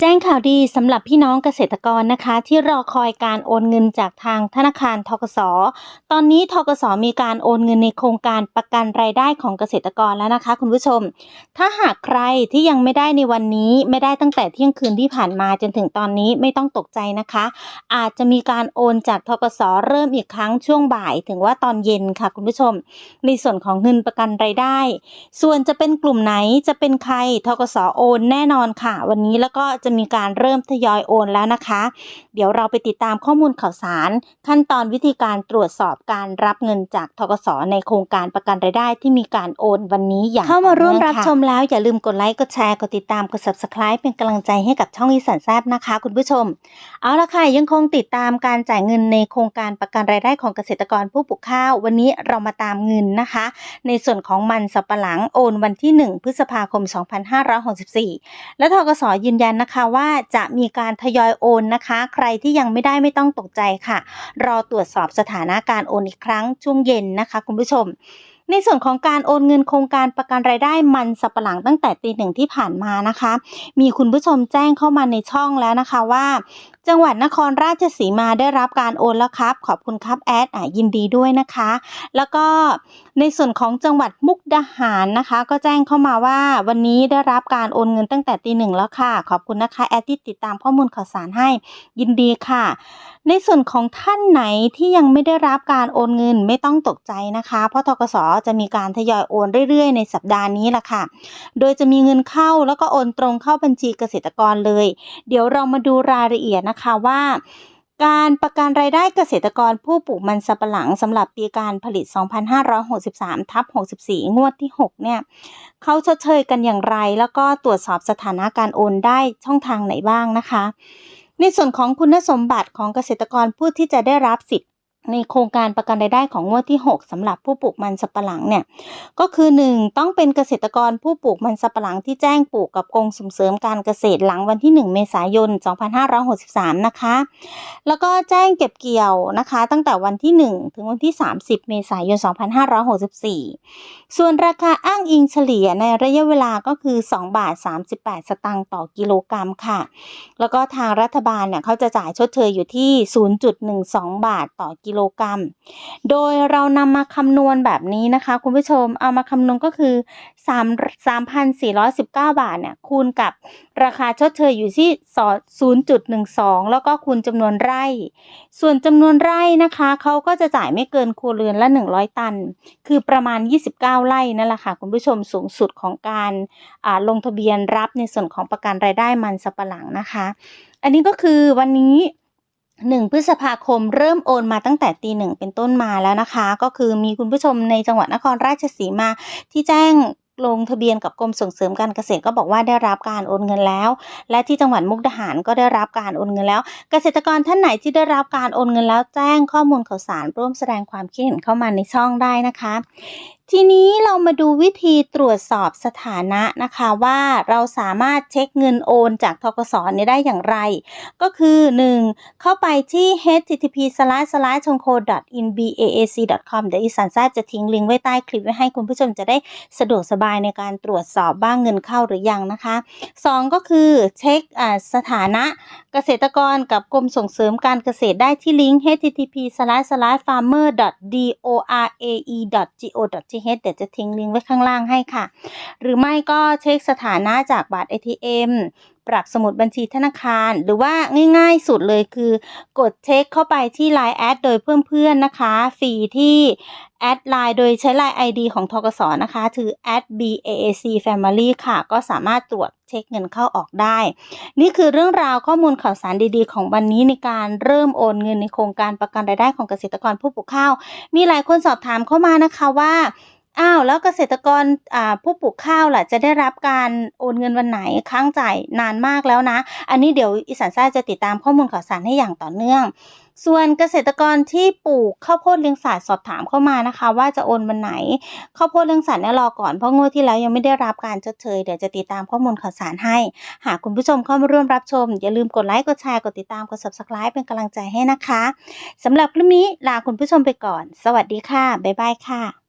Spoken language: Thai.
แจ้งข่าวดีสำหรับพี่น้องเกษตรกรนะคะ ที่รอคอยการโอนเงินจากทางธนาคารทกส ตอนนี้ทกส มีการโอนเงินในโครงการประกันรายได้ของเกษตรกรแล้วนะคะ คุณผู้ชม ถ้าหากใครที่ยังไม่ได้ในวันนี้ไม่ได้ตั้งแต่เที่ยงคืนที่ผ่านมาจนถึงตอนนี้ไม่ต้องตกใจนะคะ อาจจะมีการโอนจากทกส เริ่มอีกครั้งช่วงบ่ายถึงว่าตอนเย็นค่ะ คุณผู้ชม ในส่วนของเงินประกันรายได้ ส่วนจะเป็นกลุ่มไหนจะเป็นใครทกส โอนแน่นอนค่ะ วันนี้แล้วก็จะมีการเริ่มทยอยโอนแล้วนะคะ เดี๋ยวเราไปติดตามข้อมูลข่าวสาร ขั้นตอนวิธีการตรวจสอบการรับเงินจากทกสในโครงการประกันรายได้ที่มีการโอนวันนี้อย่างเข้ามาร่วมรับชมแล้วอย่าลืมกดไลค์กดแชร์กดติดตามกด subscribe เป็นกำลังใจให้กับช่องอีสานแซบนะคะ คุณผู้ชม เอาละค่ะยังคงติดตามการจ่ายเงินในโครงการประกันรายได้ของเกษตรกรผู้ปลูกข้าว วันนี้เรามาตามเงินนะคะ ในส่วนของมันสับปะหลังโอนวันที่ 1 พฤษภาคม 2564 และทกสยืนยันนะคะว่าจะมีการทยอยโอนนะคะ ใครที่ยังไม่ได้ไม่ต้องตกใจค่ะ รอตรวจสอบสถานะการโอนอีกครั้งช่วงเย็นนะคะ คุณผู้ชม ในส่วนของการโอนเงินโครงการประกันรายได้มันสับปะหลังตั้งแต่ตีหนึ่งที่ผ่านมานะคะ มีคุณผู้ชมแจ้งเข้ามาในช่องแล้วนะคะว่า จังหวัดนครราชสีมาได้รับการโอนแล้วครับ ขอบคุณครับแอดอะยินดีด้วยนะคะ แล้วก็ในส่วนของจังหวัดมุกดาหารนะคะ ก็แจ้งเข้ามาว่าวันนี้ได้รับการโอนเงินตั้งแต่ตีหนึ่งแล้วค่ะ ขอบคุณนะคะแอดที่ติดตามข้อมูลข่าวสารให้ยินดีค่ะ ในส่วนของท่านไหนที่ยังไม่ได้รับการโอนเงินไม่ต้องตกใจนะคะ เพราะทกสจะมีการทยอยโอนเรื่อยๆ ในสัปดาห์นี้แหละค่ะ โดยจะมีเงินเข้าแล้วก็โอนตรงเข้าบัญชีเกษตรกรเลย เดี๋ยวเรามาดูรายละเอียดนะคะว่าการประกันรายได้เกษตรกรผู้ปลูกมันสำปะหลังสำหรับปีการผลิต 2563 ทับ 64 งวดที่ 6 เนี่ยเขาชดเชยกันอย่างไร แล้วก็ตรวจสอบสถานะการโอนได้ช่องทางไหนบ้างนะคะ ในส่วนของคุณสมบัติของเกษตรกรผู้ที่จะได้รับสิทธิ์ ในโครงการประกันรายได้ของงวดที่ 6สำหรับผู้ปลูกมันสับปะหลังเนี่ยก็คือ 1. ต้องเป็นเกษตรกรผู้ปลูกมันสับปะหลังที่แจ้งปลูกกับกรมส่งเสริมการเกษตรหลังวันที่ 1 เมษายน 2563 นะคะ แล้วก็แจ้งเก็บเกี่ยวนะคะ ตั้งแต่วันที่ 1 ถึงวันที่ 30 เมษายน 2564 ส่วนราคาอ้างอิงเฉลี่ยในระยะเวลาก็คือ 2 บาท 38 สตางค์ต่อกิโลกรัมค่ะ แล้วก็ทางรัฐบาลเนี่ยเขาจะจ่ายชดเชยอยู่ที่ 0.12 บาทต่อกิโลกรัม โดยเรานำมาคำนวณแบบนี้นะคะ คุณผู้ชมเอามาคำนวณก็คือ3 3,419 บาทเนี่ยคูณกับราคาชดเชยอยู่ที่ 0.12 แล้วก็คูณจำนวนไร่ ส่วนจำนวนไร่นะคะเขาก็จะจ่ายไม่เกินครัวเรือนละ 100 ตัน คือประมาณ 29 ไร่นั่นแหละค่ะคุณผู้ชมสูงสุดของการลงทะเบียนรับในส่วนของประกันรายได้มันสับปะหลังนะคะ อันนี้ก็คือวันนี้ หนึ่งพฤษภาคมเริ่มโอนมาตั้งแต่ตีหนึ่งเป็นต้นมาแล้วนะคะ ก็คือมีคุณผู้ชมในจังหวัดนครราชสีมาที่แจ้งลงทะเบียนกับกรมส่งเสริมการเกษตรก็บอกว่าได้รับการโอนเงินแล้ว และที่จังหวัดมุกดาหารก็ได้รับการโอนเงินแล้ว เกษตรกรท่านไหนที่ได้รับการโอนเงินแล้วแจ้งข้อมูลข่าวสารร่วมแสดงความคิดเห็นเข้ามาในช่องได้นะคะ ทีนี้เรามาดูวิธีตรวจสอบสถานะนะคะว่าเราสามารถเช็คเงินโอนจากทกสนี้ได้อย่างไร ก็คือ 1. เข้าไปที่ http c o in baac com เดี๋ยวอีสานแซจะทิ้งลิงก์ไว้ใต้คลิปไว้ให้คุณผู้ชมจะได้สะดวกสบายในการตรวจสอบบ้างเงินเข้าหรือยังนะคะ 2. ก็คือเช็คสถานะเกษตรกรกับกรมส่งเสริมการเกษตรได้ที่ลิงก์ http s l a s l a farmer dorae go th เดี๋ยวจะทิ้งลิงก์ไว้ข้างล่างให้ค่ะ หรือไม่ก็เช็คสถานะจากบัตร ATM ปรับสมุดบัญชีธนาคาร หรือว่าง่ายๆสุดเลยคือ กดเช็คเข้าไปที่ Line แอดโดยเพื่อนๆนะคะ ฟรีที่ แอดไลน์โดยใช้ไลน์ ID ของทกศนะคะคือ @baac family ค่ะ ก็สามารถตรวจเช็คเงินเข้าออกได้ นี่คือเรื่องราวข้อมูลข่าวสารดีๆ ของวันนี้ในการเริ่มโอนเงินในโครงการประกันรายได้ของเกษตรกรผู้ปลูกข้าว มีหลายคนสอบถามเข้ามานะคะว่า อ้าวแล้วเกษตรกรผู้ปลูกข้าวล่ะจะได้รับการโอนเงินวันไหนค้างจ่ายนานมากแล้วนะ อันนี้เดี๋ยวอีสานซ่าจะติดตามข้อมูลข่าวสารให้อย่างต่อเนื่อง ส่วนเกษตรกรที่ปลูกข้าวโพดเลี้ยงสัตว์สอบถามเข้ามานะคะ ว่าจะโอนวันไหนข้าวโพดเลี้ยงสัตว์เนี่ยรอก่อนเพราะงวดที่แล้วยังไม่ได้รับการชดเชยเดี๋ยวจะติดตามข้อมูลข่าวสารให้ หากคุณผู้ชมเข้ามาร่วมรับชม อย่าลืมกดไลค์กดแชร์กดติดตามกด subscribe เป็นกำลังใจให้นะคะสำหรับคลิปนี้ลาคุณผู้ชมไปก่อน สวัสดีค่ะบ๊ายบายค่ะ